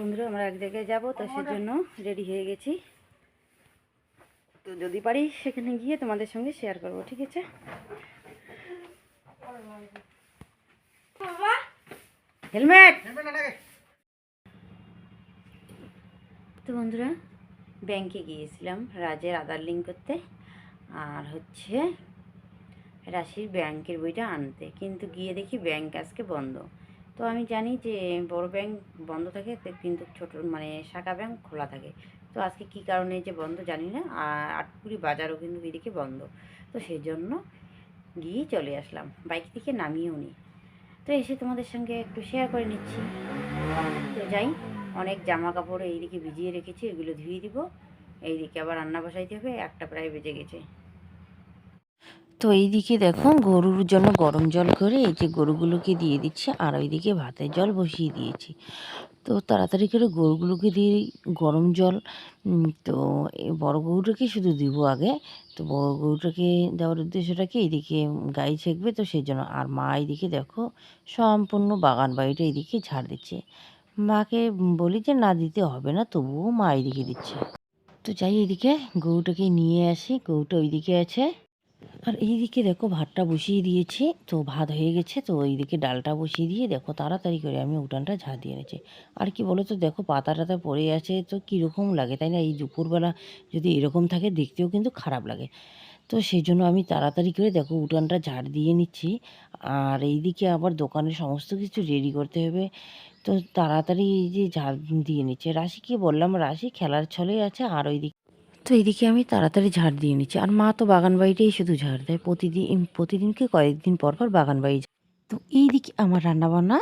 বন্ধুরা আমরা এক জায়গায় যাব তো সেজন্য রেডি হয়ে গেছি। তো যদি পারি সেখানে গিয়ে তোমাদের সঙ্গে শেয়ার করব ঠিক আছে? হেলমেট তো বন্ধুরা ব্যাংকে গিয়েছিলাম রাজের আধার লিঙ্ক করতে। আর হচ্ছে রাশির ব্যাংকের বইটা আনতে। কিন্তু গিয়ে দেখি ব্যাংক আজকে বন্ধ। তো আমি জানি যে বড় ব্যাংক বন্ধ থাকে কিন্তু ছোট মানে শাখা ব্যাংক খোলা থাকে। তো আজকে কী কারণে যে বন্ধ জানি না, আর আটপুরি বাজারও কিন্তু এদিকে বন্ধ। তো সেই জন্য গিয়ে চলে আসলাম, বাইক থেকে নামিয়েও নি। তো এসে তোমাদের সঙ্গে একটু শেয়ার করে নিচ্ছি। তো যাই, অনেক জামা কাপড় এইদিকে ভিজিয়ে রেখেছি, এগুলো ধুয়ে দিব। এইদিকে আবার রান্না বসাইতে হবে, একটা প্রায় বেজে গেছে। তো এইদিকে দেখো গরুর জন্য গরম জল করে এই যে গরুগুলোকে দিয়ে দিচ্ছি আর ওইদিকে ভাতের জল বসিয়ে দিয়েছি। তো তাড়াতাড়ি করে গরুগুলোকে দিয়ে গরম জল। তো বড় গরুটাকে শুধু দিব আগে। তো বড় গরুটাকে দেওয়ার উদ্দেশ্যটাকে এইদিকে গাই ছেঁকবে তো সেই জন্য আর মা এইদিকে দেখো, সম্পূর্ণ বাগান বাড়িটা এইদিকে ঝাড় দিচ্ছে। মাকে বলি যে, না, দিতে হবে না। তবুও মা এইদিকে দিচ্ছে। তো যাই, এইদিকে গরুটাকে নিয়ে আসি। গরুটা ওইদিকে আছে। আর এইদিকে দেখো ভাতটা বসিয়ে দিয়েছি, তো ভাত হয়ে গেছে, তো এইদিকে ডালটা বসিয়ে দিয়ে দেখো তাড়াতাড়ি করে আমি উঠানটা ঝাঁ দিয়ে এনেছি। আর কি বলো তো দেখো পাতা টাতা পড়ে আছে, তো কীরকম লাগে তাই না? এই দুপুরবেলা যদি এরকম থাকে দেখতেও কিন্তু খারাপ লাগে। তো সেই জন্য আমি তাড়াতাড়ি করে দেখো উঠানটা ঝাড় দিয়ে নিচ্ছি। আর এইদিকে আবার দোকানের সমস্ত কিছু রেডি করতে হবে। তো তাড়াতাড়ি এই যে ঝাড় দিয়ে নিচ্ছে। রাশি রাশিকে বললাম? রাশি খেলার ছলে আছে, আর ওইদিকে তো এইদিকে আমি তাড়াতাড়ি ঝাড় দিয়ে নিচ্ছি। আর মা তো বাগান বাড়িটাই শুধু ঝাড় দেয়। প্রতিদিন, প্রতিদিনকে কয়েকদিন পর পর বাগান বাড়ি। তো এইদিকে আমার রান্নাবান্না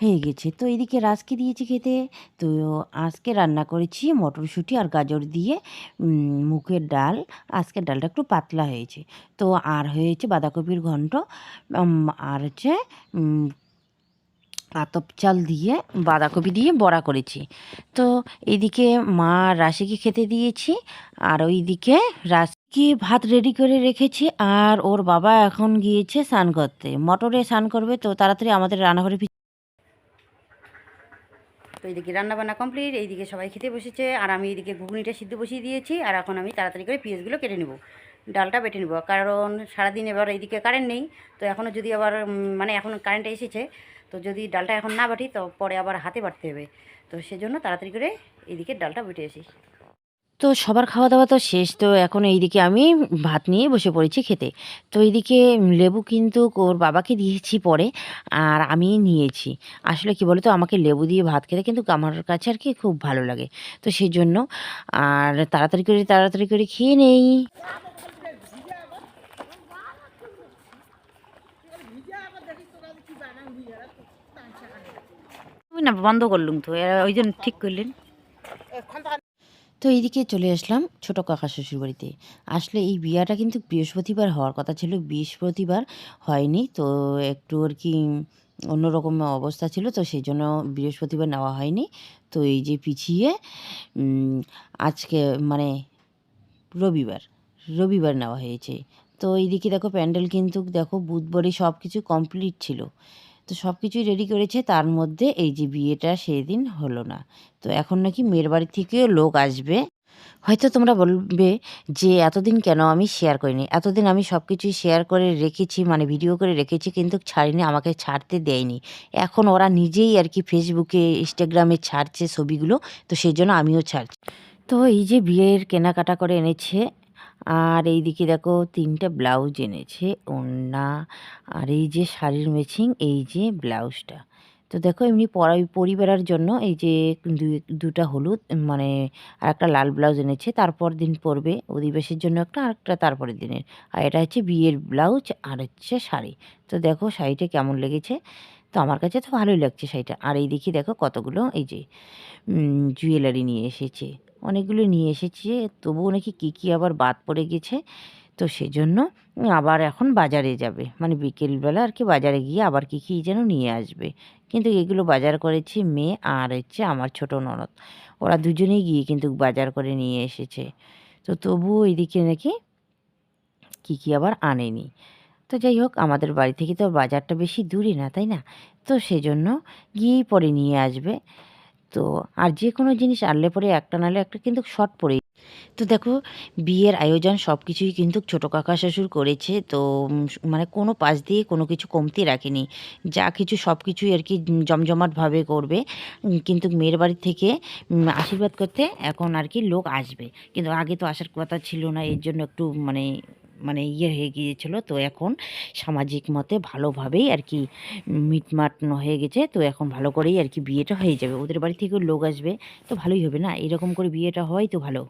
হয়ে গেছে। তো এইদিকে রাজকে দিয়েছি খেতে। তো আজকে রান্না করেছি মটরশুঁটি আর গাজর দিয়ে মুখের ডাল। আজকের ডালটা একটু পাতলা হয়েছে। তো আর হয়েছে বাঁধাকপির ঘন্ট আর হচ্ছে আতপ চাল দিয়ে, বাঁধাকপি দিয়ে বড়া করেছি। তো এইদিকে মা রাশিকে খেতে দিয়েছি, আর ওইদিকে রাশিকে ভাত রেডি করে রেখেছি, আর ওর বাবা এখন গিয়েছে স্নান করতে। মটরে স্নান করবে, তো তাড়াতাড়ি আমাদের রান্নাঘরে তো এইদিকে রান্নাবান্না কমপ্লিট এইদিকে সবাই খেতে বসেছে, আর আমি এইদিকে ঘুগনিটা সিদ্ধ বসিয়ে দিয়েছি, আর এখন আমি তাড়াতাড়ি করে পিঁয়াজগুলো কেটে নেব। ডালটা বেটে নেব, কারণ সারাদিন এবার এইদিকে কারেন্ট নেই, তো এখনও যদি আবার মানে এখন কারেন্টটা এসেছে তো যদি ডালটা এখন না বাটি তো পরে আবার হাতে বাটতে হবে। তো সেজন্য তাড়াতাড়ি করে এইদিকে ডালটা বেটে আসি। তো সবার খাওয়া দাওয়া তো শেষ, তো এখন এইদিকে আমি ভাত নিয়ে বসে পড়েছি খেতে। তো এইদিকে লেবু কিন্তু ওর বাবাকে দিয়েছি পরে, আর আমি নিয়েছি। আসলে কি বলতো, আমাকে লেবু দিয়ে ভাত খেতে কিন্তু আমার কাছে আর কি খুব ভালো লাগে। তো সেই জন্য আর তাড়াতাড়ি করে তাড়াতাড়ি করে খেয়ে নেই। না বন্ধ করলুম তো ওই জন্য ঠিক করলেন। তো এইদিকে চলে আসলাম ছোট কাকা শ্বশুর বাড়িতে। আসলে এই বিয়াটা কিন্তু বৃহস্পতিবার হওয়ার কথা ছিল, বৃহস্পতিবার হয়নি, তো একটু আর কি অন্যরকম অবস্থা ছিল, তো সেই জন্য বৃহস্পতিবার নেওয়া হয়নি। তো এই যে পিছিয়ে আজকে মানে রবিবার রবিবার নেওয়া হয়েছে। তো এইদিকে দেখো প্যান্ডেল কিন্তু দেখো বুধবারই সব কিছু কমপ্লিট ছিল। তো সব কিছুই রেডি করেছে, তার মধ্যে এই যে বিয়েটা সেদিন হলো না। তো এখন নাকি মেয়ের বাড়ি থেকেও লোক আসবে। হয়তো তোমরা বলবে যে, এতদিন কেন আমি শেয়ার করিনি? এতদিন আমি সব কিছুই শেয়ার করে রেখেছি মানে ভিডিও করে রেখেছি, কিন্তু ছাড়িনি, আমাকে ছাড়তে দেয়নি। এখন ওরা নিজেই আর কি ফেসবুকে ইনস্টাগ্রামে ছাড়ছে ছবিগুলো, তো সেই জন্য আমিও ছাড়ছি। তো এই যে বিয়ের কেনাকাটা করে এনেছে আর এই দিকে দেখো তিনটে ব্লাউজ এনেছে, ওড়না আর এই যে শাড়ির ম্যাচিং এই যে ব্লাউজটা। তো দেখো এমনি পরা- পরিবারের জন্য এই যে দুটা হলুদ মানে আর একটা লাল ব্লাউজ এনেছে, তারপর দিন পরবে অধিবেশের জন্য একটা আর একটা তারপরের দিনের। আর এটা হচ্ছে বিয়ের ব্লাউজ, আর হচ্ছে শাড়ি। তো দেখো শাড়িটা কেমন লেগেছে? তো আমার কাছে তো ভালোই লাগছে শাড়িটা। আর এই দেখি দেখো কতগুলো, এই যে জুয়েলারি নিয়ে এসেছে। অনেকগুলো নিয়ে এসেছে, তবুও নাকি কী কী আবার বাদ পড়ে গেছে। তো সেজন্য আবার এখন বাজারে যাবে। মানে বিকেলবেলা আর কি বাজারে গিয়ে আবার কী কী যেন নিয়ে আসবে। কিন্তু এগুলো বাজার করেছে মেয়ে আর হচ্ছে আমার ছোট ননদ। ওরা দুজনেই গিয়ে কিন্তু বাজার করে নিয়ে এসেছে। তো তবুও এদিকে নাকি কী কী আবার আনেনি। তো যাই হোক, আমাদের বাড়ি থেকে তো বাজারটা বেশি দূরে না, তাই না? তো সেজন্য গিয়েই পরে নিয়ে আসবে। তো আর যে কোনো জিনিস আনলে পরে একটা নালে একটা কিন্তু শর্ট পড়ে তো দেখো, বিয়ের আয়োজন সব কিছুই কিন্তু ছোটো কাকা শ্বশুর করেছে, তো মানে কোনো পাশ দিয়ে কোনো কিছু কমতি রাখেনি। যা কিছু সব কিছুই আর কি জমজমাটভাবে করবে। কিন্তু মেয়ের বাড়ি থেকে আশীর্বাদ করতে এখন আর কি লোক আসবে। কিন্তু আগে তো আসার কথা ছিল না, এর জন্য একটু মানে মানে ইয়ে হয়ে গিয়েছিল। তো এখন সামাজিক মতে ভালোভাবেই আর কি মিটমাট হয়ে গেছে। তো এখন ভালো করেই আর কি বিয়েটা হয়ে যাবে। ওদের বাড়ি থেকেও লোক আসবে তো ভালোই হবে না? এরকম করে বিয়েটা হয় তো ভালো।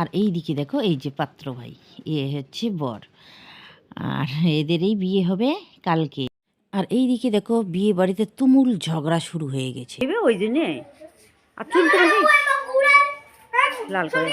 আর এই দিকে দেখো এই যে পাত্র ভাই এ হচ্ছে বর। আর এদের এই বিয়ে হবে কালকে। আর এই দিকে দেখো বিয়ে বাড়িতে তুমুল ঝগড়া শুরু হয়ে গেছে। ওই জন্যে? আর চুলতে লাল করে।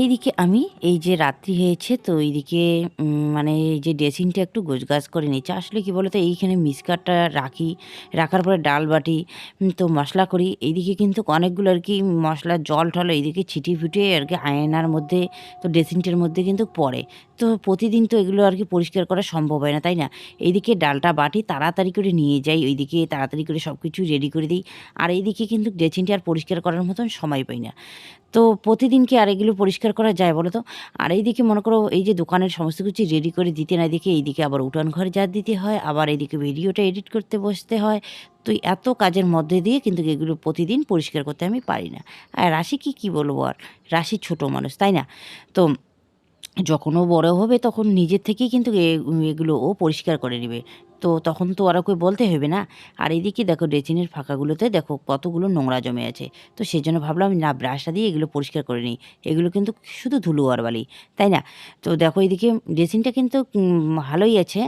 এইদিকে আমি এই যে রাত্রি হয়েছে, তো এইদিকে মানে এই যে ড্রেসিংটা একটু গোছগাছ করে নিচ্ছি আসলে কি বলতো, এইখানে মিসকাটটা রাখি, রাখার পরে ডাল বাটি তো মশলা করি। এইদিকে কিন্তু অনেকগুলো আর কি মশলা, জল টল এইদিকে ছিটিয়ে ফুটিয়ে আর কি আয়নার মধ্যে, তো ড্রেসিংটার মধ্যে কিন্তু পড়ে। তো প্রতিদিন তো এগুলো আর কি পরিষ্কার করা সম্ভব হয় না, তাই না? এইদিকে ডালটা, বাটি তাড়াতাড়ি করে নিয়ে যাই, ওইদিকে তাড়াতাড়ি করে সব কিছু রেডি করে দিই। আর এইদিকে কিন্তু ড্রেসিংটা আর পরিষ্কার করার মতন সময় পাই না। তো প্রতিদিন কি আর এগুলো পরিষ্কার করা যায় বলো তো? আর এইদিকে মনে করো এই যে দোকানের সমস্ত কিছু রেডি করে দিতে না দেখে এইদিকে আবার উঠান ঘরে যা দিতে হয়, আবার এইদিকে ভিডিওটা এডিট করতে বসতে হয়। তো এত কাজের মধ্যে দিয়ে কিন্তু এগুলো প্রতিদিন পরিষ্কার করতে আমি পারি না। আর রাশি কি কি বলব আর? রাশি ছোট মানুষ, তাই না? তো যখন ও বড় হবে তখন নিজের থেকেই কিন্তু এগুলো ও পরিষ্কার করে নেবে। তো তখন তো আর ওকে বলতে হবে না। আর এদিকে দেখো ড্রেসিনের ফাঁকাগুলোতে দেখো কতগুলো নোংরা জমে আছে। তো সেই জন্য ভাবলাম না, ব্রাশটা দিয়ে এগুলো পরিষ্কার করে নিই। এগুলো কিন্তু শুধু ধুলো আর বালি, তাই না? তো দেখো এইদিকে ড্রেসিনটা কিন্তু ভালোই আছে।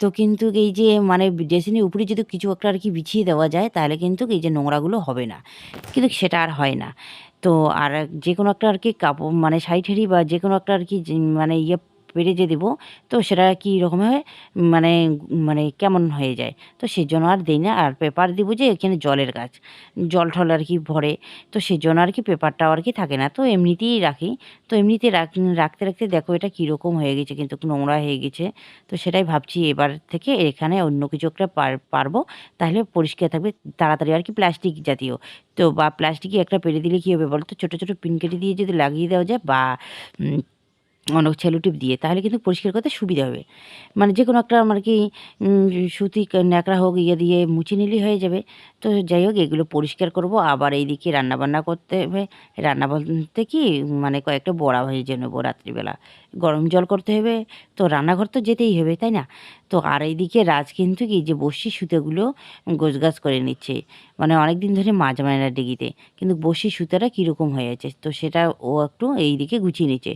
তো কিন্তু এই যে মানে ড্রেসিনের উপরে যদি কিছু একটা আর কি বিছিয়ে দেওয়া যায়, তাহলে কিন্তু এই যে নোংরাগুলো হবে না। কিন্তু সেটা আর হয় না। তো আর যে কোনো একটা আর কি কাপড় মানে শাড়ি ঠাড়ি বা যে কোনো একটা আর কি মানে ইয়ে পেরে যে দেবো, তো সেটা কী রকম হয়? মানে মানে কেমন হয়ে যায়? তো সেই জন্য আর দিই না। আর পেপার দিব যে এখানে জলের গাছ। জল ঠল আর কি ভরে। তো সেই জন্য আর কি পেপারটাও আর কি থাকে না। তো এমনিতেই রাখি। তো এমনিতে রাখ- রাখতে রাখতে দেখো এটা কীরকম হয়ে গেছে। কিন্তু নোংরা হয়ে গেছে। তো সেটাই ভাবছি এবার থেকে এখানে অন্য কিছু একটা পার- পারব। তাহলে পরিষ্কার থাকবে। তাড়াতাড়ি আর কি প্লাস্টিক জাতীয়। তো বা প্লাস্টিকই একটা পেরে দিলে কী হবে বলো তো ছোটো ছোটো পিন কেটে দিয়ে যদি লাগিয়ে দেওয়া যায় বা অনেক ছেলুটিপ দিয়ে, তাহলে কিন্তু পরিষ্কার করতে সুবিধা হবে। মানে যে কোনো একটা আমার কি সুতি ন্যাকড়া হোক ইয়ে দিয়ে মুছে নিলেই হয়ে যাবে। তো যাই হোক, এগুলো পরিষ্কার করব। আবার এইদিকে রান্নাবান্না করতে হবে। রান্না বলতে কি মানে কয়েকটা বড়া ভেজে নেব রাত্রিবেলা। গরম জল করতে হবে। তো রান্নাঘর তো যেতেই হবে, তাই না? তো আর এইদিকে রাজ কিন্তু কি, যে বসি সুতোগুলো গোছগাছ করে নিচ্ছে। মানে অনেক দিন ধরে মাছ মায়না ডিগিতে। কিন্তু বসি সুতোটা কীরকম হয়ে আছে তো সেটা ও একটু এই দিকে গুছিয়ে নিচ্ছে।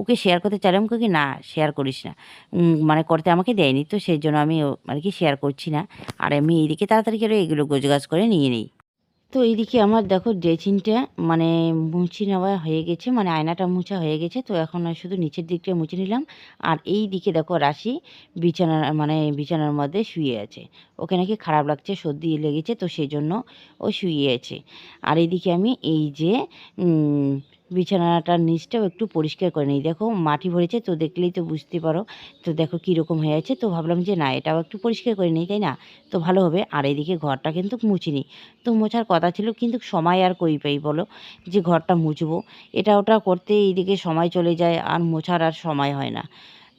ওকে শেয়ার করতে চাইলাম কি, না শেয়ার করিস না। মানে করতে আমাকে দেয়নি। তো সেই জন্য আমি আর কি শেয়ার করছি না। আর আমি এইদিকে তাড়াতাড়ি করে এগুলো গোছগাছ করে নিয়ে নিই। তো এইদিকে আমার দেখো ড্রেসিংটা মানে মুছে নেওয়া হয়ে গেছে মানে আয়নাটা মুছা হয়ে গেছে। তো এখন শুধু নিচের দিকটা মুছে নিলাম। আর এই দিকে দেখো রাশি বিছানার মানে বিছানার মধ্যে শুয়ে আছে। ওকে নাকি খারাপ লাগছে, সর্দি লেগেছে, তো সেই জন্য ও শুয়ে আছে। আর এইদিকে আমি এই যে বিছানাটার নিচটাও একটু পরিষ্কার করে নিই। দেখো মাটি ভরেছে, তো দেখলেই তো বুঝতে পারো। তো দেখো কীরকম হয়ে আছে, তো ভাবলাম যে না, এটাও একটু পরিষ্কার করে নিই, তাই না? তো ভালো হবে। আর এইদিকে ঘরটা কিন্তু মুছিনি তো মোছার কথা ছিল, কিন্তু সময় আর কই পাই বলো? যে ঘরটা মুছবো। এটা ওটা করতে এইদিকে সময় চলে যায়, আর মোছার আর সময় হয় না।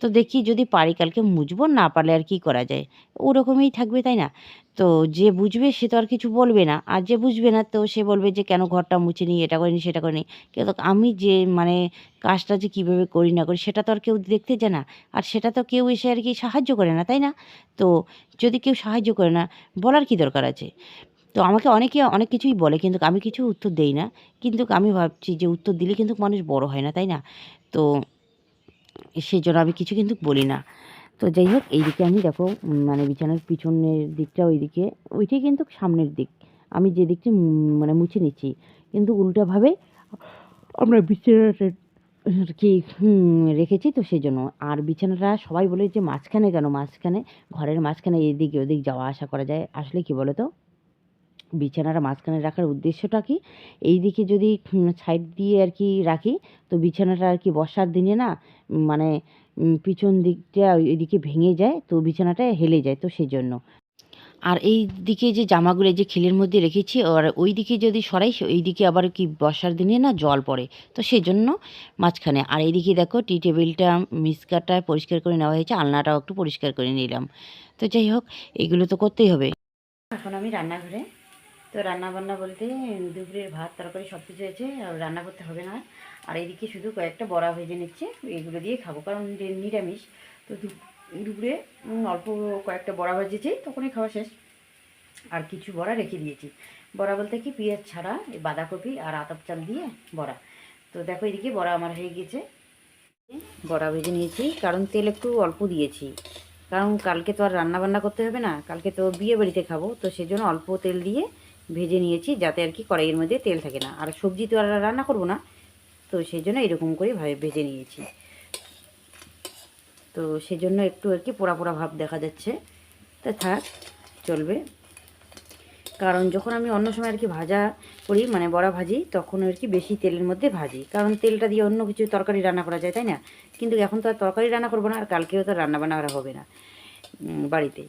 তো দেখি যদি পারি কালকে মুছবো, না পারলে আর কি করা যায়? ওরকমই থাকবে, তাই না? তো যে বুঝবে সে তো আর কিছু বলবে না। আর যে বুঝবে না, তো সে বলবে যে, কেন ঘরটা মুছে নি, এটা করিনি, সেটা করিনি? কিন্তু আমি যে মানে কাজটা যে কীভাবে করি, না করি, সেটা তো আর কেউ দেখতে যায় না। আর সেটা তো কেউ এসে আর কি সাহায্য করে না, তাই না? তো যদি কেউ সাহায্য করে না, বলার কি দরকার আছে? তো আমাকে অনেকে অনেক কিছুই বলে, কিন্তু আমি কিছু উত্তর দেই না। কিন্তু আমি ভাবছি যে, উত্তর দিলে কিন্তু মানুষ বড় হয় না, তাই না? তো সেই জন্য আমি কিছু কিন্তু বলি না। তো যাই হোক, এইদিকে আমি দেখো মানে বিছানার পিছনের দিকটা ওইদিকে ওইটাই কিন্তু সামনের দিক। আমি যে দিকটি মানে মুছে নিচ্ছি। কিন্তু উল্টাভাবে আমরা বিছানাটা আর কি রেখেছি তো সেই জন্য। আর বিছানাটা সবাই বলে যে মাঝখানে কেন? মাঝখানে, ঘরের মাঝখানে এদিক ওদিক যাওয়া আসা করা যায়। আসলে কি বলো তো বিছানাটা মাঝখানে রাখার উদ্দেশ্যটা কি? এই দিকে যদি সাইড দিয়ে আর কি রাখি, তো বিছানাটা আর কি বর্ষার দিনে না মানে পিছন দিকটা এদিকে ভেঙে যায়, তো বিছানাটা হেলে যায়, তো সেই জন্য আর এই দিকে যে জামাগুলো যে খিলের মধ্যে রেখেছি, আর ওই দিকে যদি সরাই ওই দিকে আবার কি বর্ষার দিনে না জল পড়ে, তো সেই জন্য মাঝখানে। আর এইদিকে দেখো, টি টেবিলটা মিসকাটা পরিষ্কার করে নেওয়া হয়েছে, আলনাটাও একটু পরিষ্কার করে নিলাম। তো যাই হোক, এগুলো তো করতেই হবে। এখন আমি রান্নাঘরে তো রান্না বান্না বলতে দুপুরের ভাত, তরকারি সব কিছু হয়েছে, আর রান্না করতে হবে না। আর এদিকে শুধু কয়েকটা বড়া ভেজে নিচ্ছে, এগুলো দিয়ে খাব, কারণ নিরামিষ। তো দুপুরে অল্প কয়েকটা বড়া ভেজেছি, তখনই খাওয়া শেষ। আর কিছু বড়া রেখে দিয়েছি। বড়া বলতে কি, পেঁয়াজ ছাড়া বাঁধাকপি আর আতপ চাল দিয়ে বড়া। তো দেখো এদিকে বড়া আমার হয়ে গেছে বড়া ভেজে নিয়েছি, কারণ তেল একটু অল্প দিয়েছি। কারণ কালকে তো আর রান্না বান্না করতে হবে না, কালকে তো বিয়ে বাড়িতে খাব, তো সেজন্য অল্প তেল দিয়ে ভেজে নিয়েছি যাতে আর কি কড়াইয়ের মধ্যে তেল থাকে না। আর সবজি তো আর রান্না করব না, তো সেই জন্য এরকম করে ভেজে নিয়েছি। তো সেজন্য একটু আর কি পোড়া পোড়া ভাব দেখা যাচ্ছে। তা থাক, চলবে। কারণ যখন আমি অন্য সময় আর কি ভাজা করি মানে বড়া ভাজি, তখন আর কি বেশি তেলের মধ্যে ভাজি। কারণ তেলটা দিয়ে অন্য কিছু তরকারি রান্না করা যায়, তাই না? কিন্তু এখন তো আর তরকারি রান্না করব না, আর কালকেও তো রান্না বান্না হবে না বাড়িতে।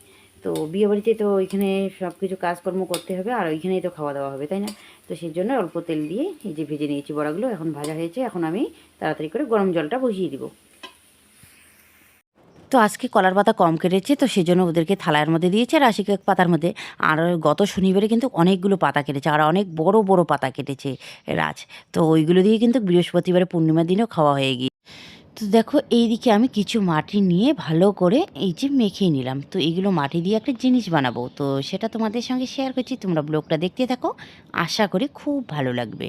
তো বিয়ে বাড়িতে তো ওইখানে সব কিছু কাজকর্ম করতে হবে, আর ওইখানেই তো খাওয়া দাওয়া হবে, তাই না? তো সেই জন্য অল্প তেল দিয়ে এই যে ভেজে নিয়েছি বড়াগুলো, এখন ভাজা হয়েছে, এখন আমি তাড়াতাড়ি করে গরম জলটা বসিয়ে দিব। তো আজকে কলার পাতা কম কেটেছে, তো সেই জন্য ওদেরকে থালার মধ্যে দিয়েছে, আর আশি এক পাতার মধ্যে, আর গত শনিবারে কিন্তু অনেকগুলো পাতা কেটেছে, আর অনেক বড় বড় পাতা কেটেছে রাজ। তো ওইগুলো দিয়ে কিন্তু বৃহস্পতিবারে পূর্ণিমার দিনও খাওয়া হয়ে গিয়ে তো দেখো, এইদিকে আমি কিছু মাটি নিয়ে ভালো করে এই যে মেখে নিলাম। তো এগুলো মাটি দিয়ে একটা জিনিস বানাবো। তো সেটা তোমাদের সঙ্গে শেয়ার করছি। তোমরা ব্লগটা দেখতে থাকো। আশা করি খুব ভালো লাগবে।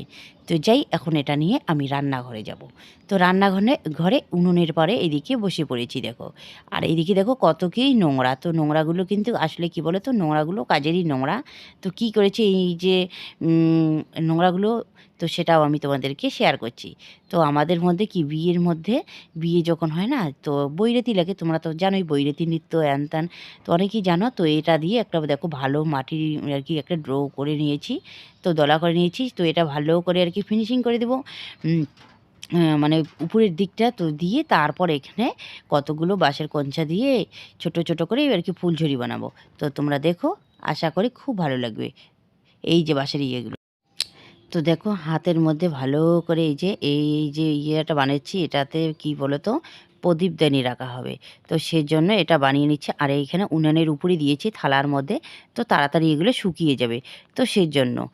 তো যাই, এখন এটা নিয়ে আমি রান্নাঘরে যাব। তো রান্নাঘরে ঘরে উনুনের পরে এদিকে বসে পড়েছি দেখো। আর এইদিকে দেখো কত কি নোংরা। তো নোংরাগুলো কিন্তু আসলে কি বলে তো নোংরাগুলো কাজেরই নোংরা। তো কি করেছে? এই যে নোংরাগুলো, তো সেটাও আমি তোমাদেরকে শেয়ার করছি। তো আমাদের মধ্যে কি বিয়ের মধ্যে, বিয়ে যখন হয় না, তো বৈরাতি লাগে। তোমরা তো জানোই বৈরাতি নৃত্য হ্যান ত্যান তো অনেকেই জানো, তো এটা দিয়ে একটা দেখো ভালো মাটির আর কি একটা ড্র করে নিয়েছি। তো দলা করে নিয়েছি। তো এটা ভালো করে আর কি ফিনিশিং করে দেবো। মানে উপরের দিকটা তো দিয়ে তারপর এখানে কতগুলো বাঁশের কঞ্চা দিয়ে ছোট ছোট করে আর কি ফুলঝুরি বানাবো। তো তোমরা দেখো, আশা করি খুব ভালো লাগবে এই যে বাঁশের ইয়েগুলো। তো দেখো, হাতের মধ্যে ভালো করে এই যে এই যে ইয়েটা বানাচ্ছি এটাতে কি বলো তো প্রদীপদানি রাখা হবে। তো সেজন্য এটা বানিয়ে নিচ্ছে। আর এইখানে উনানের উপরে দিয়েছি থালার মধ্যে। তো তাড়াতাড়ি এগুলো শুকিয়ে যাবে। তো সেজন্য।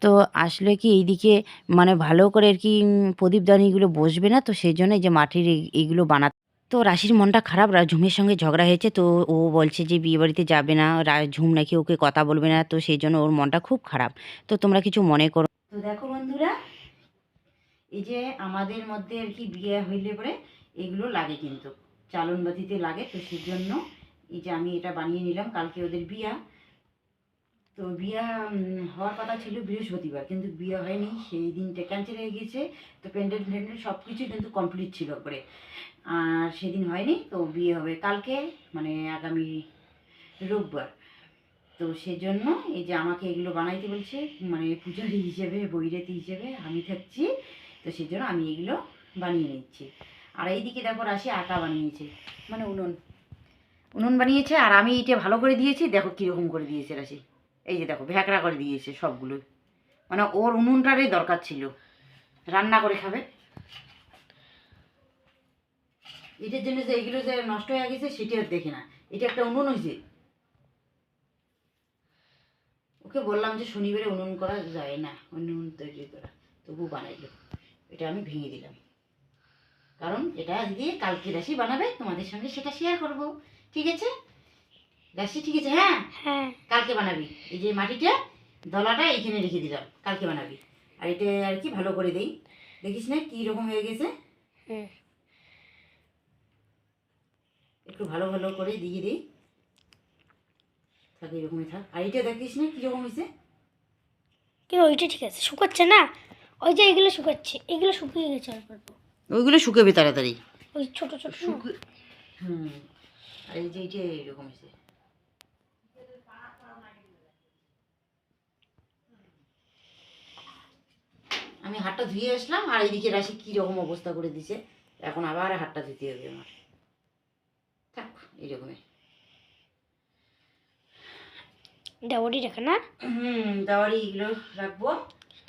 তো আসলে কি এইদিকে মানে ভালো করে আর কি প্রদীপদানিগুলো বসবে না। তো সেই জন্য যে মাটির এই- এইগুলো বানা তো রাশির মনটা খারাপ। ঝুমের সঙ্গে ঝগড়া হয়েছে। তো ও বলছে যে বিয়ে বাড়িতে যাবে না। ঝুম নাকি ওকে কথা বলবে না। তো সেই জন্য ওর মনটা খুব খারাপ। তো তোমরা কিছু মনে করো। তো দেখো বন্ধুরা, এই যে আমাদের মধ্যে আর কি বিয়ে হইলে পরে এগুলো লাগে কিন্তু। চালন বাতিতে লাগে, তো সেই জন্য এই যে আমি এটা বানিয়ে নিলাম, কালকে ওদের বিয়া। তো বিয়া হওয়ার কথা ছিল বৃহস্পতিবার, কিন্তু বিয়ে হয়নি, সেই দিনটা ক্যান্সেল হয়ে গিয়েছে। তো প্যান্ডেল ফ্যান্ডেল সব কিছুই কিন্তু কমপ্লিট ছিল করে আর সেদিন হয়নি, তো বিয়ে হবে কালকে মানে আগামী রোববার। তো সেজন্য এই যে আমাকে এগুলো বানাইতে বলছে মানে পূজারি হিসেবে, বৈরাতি হিসেবে আমি থাকছি, তো সেজন্য আমি এগুলো বানিয়ে নিচ্ছি। আর এইদিকে দেখো রাশি আটা বানিয়েছে। মানে উনুন। উনুন বানিয়েছে আর আমি এটা ভালো করে দিয়েছি, দেখো কীরকম করে দিয়েছে রাশি। এই যে দেখো, ভ্যাকড়া করে দিয়েছে সবগুলো মানে ওর উনুনটারই দরকার ছিল। রান্না করে খাবে। এটার জন্য যে এগুলো যে নষ্ট হয়ে গেছে, সেটা আর দেখে না। এটা একটা উনুন হয়েছে ওকে বললাম যে শনিবারে উনুন করা যায় না। উনুন তৈরি করা। তবু বানাইলো। এটা আমি ভেঙে দিলাম। কারণ এটা দিয়ে কালকে রাশি বানাবে তোমাদের সঙ্গে সেটা শেয়ার করব। ঠিক আছে? রাশি ঠিক আছে? হ্যাঁ? হ্যাঁ। কালকে বানাবি। এই যে মাটিটা দলাটা এইখানে রেখে দিলাম। কালকে বানাবি। আর এটা আর কি ভালো করে দেই। দেখিস না কী রকম হয়ে গেছে? একটু ভালো ভালো করে দিয়ে দিই থাক এরকমই থাক। আর এটা দেখিস না কীরকম হয়েছে? কিন্তু ওইটা ঠিক আছে শুকাচ্ছে না। ওই যে এগুলো শুকাচ্ছে এগুলো শুকিয়ে গেছে অল্প অল্প ওইগুলো শুকাবে তাড়াতাড়ি। ওই ছোট ছোট? শুকে হুম। আর এই যে এইটা এরকম হয়েছে। আমি হাতটা ধুয়ে আসলাম আর এইদিকে রাশি কি রকম অবস্থা করে দিছে। এখন আবার হাতটা ধুতে হবে আমার। থাক এইরকমই দেওয়ারি রেখে না? হুম দাওয়ারি এগুলো রাখব।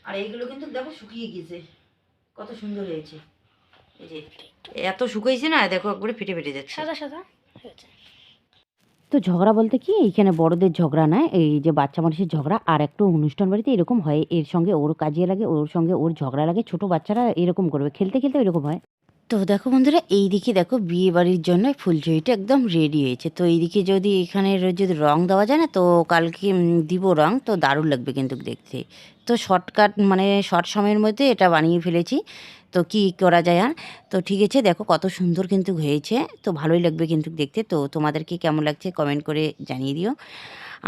আর এইগুলো কিন্তু দেখো শুকিয়ে গেছে কত সুন্দর হয়েছে। এই যে এত শুকাইছে না দেখো একবারে ফেটে ফেটে যাচ্ছে। সাদা সাদা হয়েছে তো ঝগড়া বলতে কি এইখানে বড়দের ঝগড়া নয় এই যে বাচ্চা মানুষের ঝগড়া আর একটু অনুষ্ঠান বাড়িতে এরকম হয় এর সঙ্গে ওর কাজে লাগে ওর সঙ্গে ওর ঝগড়া লাগে ছোট বাচ্চারা এরকম করবে খেলতে খেলতে এরকম হয়। তো দেখো বন্ধুরা এইদিকে দেখো বিয়ে বাড়ির জন্য ফুলঝুরিটা একদম রেডি হয়েছে। তো এইদিকে যদি এখানে যদি রং দেওয়া যায় না তো কালকে দিব রং তো দারুণ লাগবে কিন্তু দেখতে। তো শর্টকাট মানে শর্ট সময়ের মধ্যে এটা বানিয়ে ফেলেছি। তো কি করা যায় আর? তো ঠিক আছে, দেখো কত সুন্দর কিন্তু হয়েছে। তো ভালোই লাগবে কিন্তু দেখতে। তো তোমাদেরকে কেমন লাগছে কমেন্ট করে জানিয়ে দিও।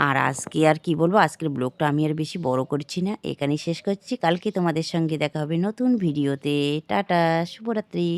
আর আজকে আর কি বলব, আজকের ব্লগটা আমি আর বেশি বড় করছি না। এখানেই শেষ করছি। কালকে তোমাদের সঙ্গে দেখা হবে নতুন ভিডিওতে টাটা, শুভরাত্রি।